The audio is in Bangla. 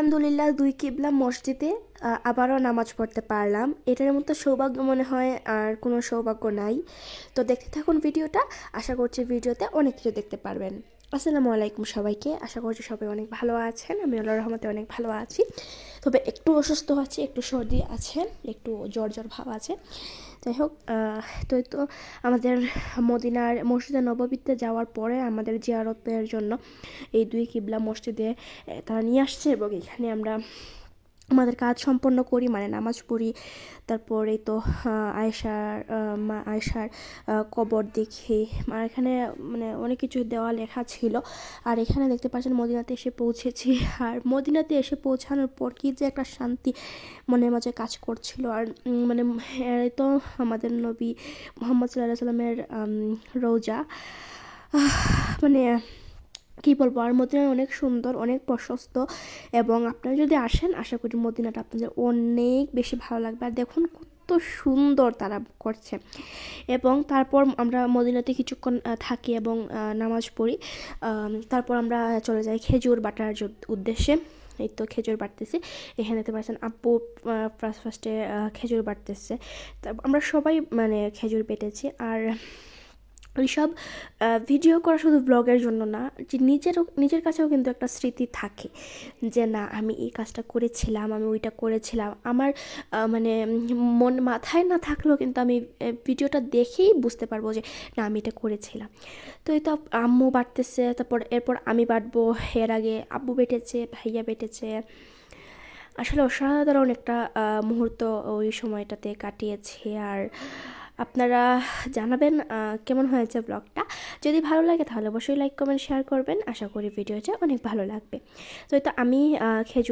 আলহামদুলিল্লাহ দুই কিবলা মসজিদে আবারও নামাজ পড়তে পারলাম। এটার মতো সৌভাগ্য মনে হয় আর কোনো সৌভাগ্য নাই। তো দেখতে থাকুন ভিডিওটা। আশা করছি ভিডিওতে অনেক কিছু দেখতে পারবেন। আসসালামু আলাইকুম সবাইকে। আশা করছি সবাই অনেক ভালো আছেন। আমি আল্লাহ রহমতে অনেক ভালো আছি। তবে একটু অসুস্থ আছে, একটু সর্দি আছে, একটু জ্বর জ্বর ভাব আছে। যাই হোক তো তো আমাদের মদিনার মসজিদে নববীতে যাওয়ার পরে আমাদের জিয়ারতের জন্য এই দুই কিবলা মসজিদে তারা নিয়ে আসছে এবং এখানে আমরা আমাদের কাজ সম্পন্ন করি মানে নামাজ পড়ি তারপরে তো আহ, আয়েশার মা আয়েশার আহ, কবর দেখি। আর এখানে মানে অনেক কিছু দেওয়া লেখা ছিল। আর এখানে দেখতে পাচ্ছেন মদিনাতে এসে পৌঁছেছি। আর মদিনাতে এসে পৌঁছানোর পর কি যে একটা শান্তি মনের মাঝে কাজ করছিল। আর মানে তো আমাদের নবী মোহাম্মদ সাল্লাহ সাল্লামের রোজা। মানে কী বলব, আর মদিনা অনেক সুন্দর, অনেক প্রশস্ত এবং আপনারা যদি আসেন, আশা করি মদিনাটা আপনাদের অনেক বেশি ভালো লাগবে। আর দেখুন কত সুন্দর তারা করছে। এবং তারপর আমরা মদিনাতে কিছুক্ষণ থাকি এবং নামাজ পড়ি। তারপর আমরা চলে যাই খেজুর বাটার উদ্দেশ্যে। এই তো খেজুর বাটতেছি এখানে দেখতে পাচ্ছেন আপু ফার্স্ট ফার্স্টে খেজুর বাটতেছে তারপর আমরা সবাই মানে খেজুর পেটেছি। আর এইসব ভিডিও করা শুধু ব্লগের জন্য না, যে নিজেরও নিজের কাছেও কিন্তু একটা স্মৃতি থাকে যে না, আমি এই কাজটা করেছিলাম, আমি ওইটা করেছিলাম। আমার মানে মন মাথায় না থাকলেও কিন্তু আমি ভিডিওটা দেখেই বুঝতে পারব যে না, আমি এটা করেছিলাম। তো এই তো আম্মু বাটতেছে তারপর, এরপর আমি বাটবো এর আগে আব্বু বেটেছে, ভাইয়া বেটেছে। আসলে অসাধারণ একটা মুহূর্ত ওই সময়টাতে কাটিয়েছি। আর আপনারা জানাবেন কেমন হয়েছে ব্লগটা। যদি ভালো লাগে তাহলে অবশ্যই লাইক কমেন্ট শেয়ার করবেন। আশা করি ভিডিওটা অনেক ভালো লাগবে। তো তো আমি খেজুর